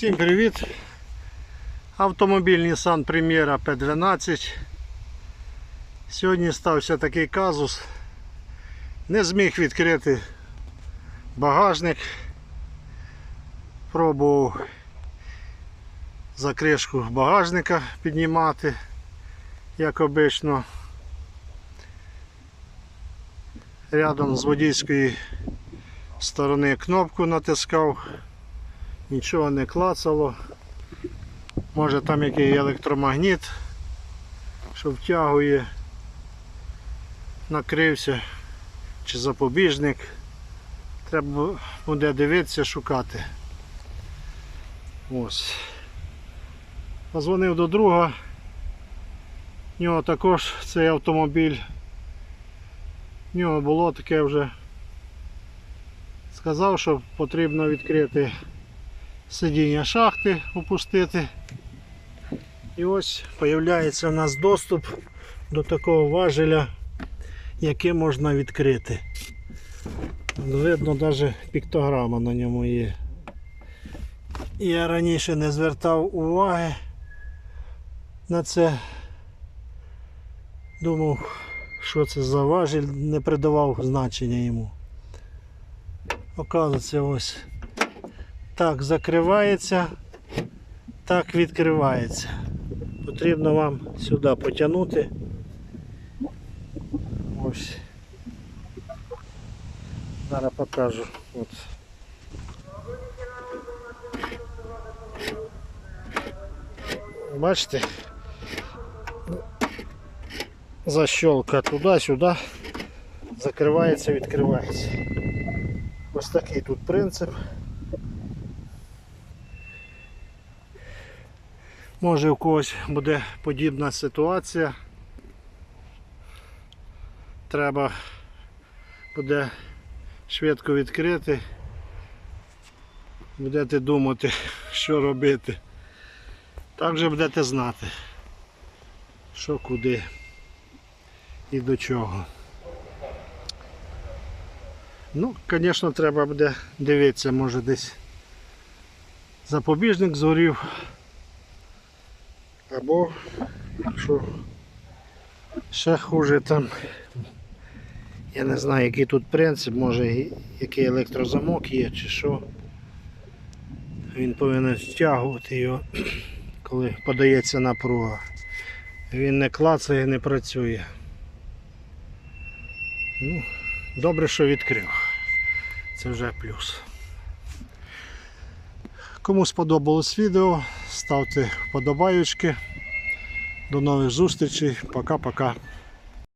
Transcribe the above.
Всім привіт! Автомобіль Nissan Primera P12. Сьогодні стався такий казус. Не зміг відкрити багажник. Пробував за кришку багажника піднімати, як обично. Рядом з водійської сторони кнопку натискав нічого не клацало. Може там який електромагніт, що втягує, накрився чи запобіжник. Треба буде дивитися, шукати. Ось. Позвонив до друга. В нього також цей автомобіль. В нього було таке вже. Сказав, що потрібно відкрити сидіння шахти опустити. І ось з'являється у нас доступ до такого важеля, яке можна відкрити. Видно, навіть піктограма на ньому є. Я раніше не звертав уваги на це. Думав, що це за важіль, не придавав значення йому. Оказується, ось так закривається, так відкривається. Потрібно вам сюди потягнути. Ось. Зараз покажу. От. Бачите? Защелка туди-сюди, закривається, відкривається. Ось такий тут принцип. Може у когось буде подібна ситуація. Треба буде швидко відкрити. Будете думати, що робити. Так же будете знати, що куди і до чого. Ну, звісно, треба буде дивитися, може десь запобіжник згорів. Або що ще хуже там. Я не знаю який тут принцип, може який електрозамок є чи що. Він повинен стягувати його, коли подається напруга. Він не клацає, не працює. Ну, добре, що відкрив. Це вже плюс. Кому сподобалось відео, ставте вподобайочки. До нових зустрічей. Пока-пока.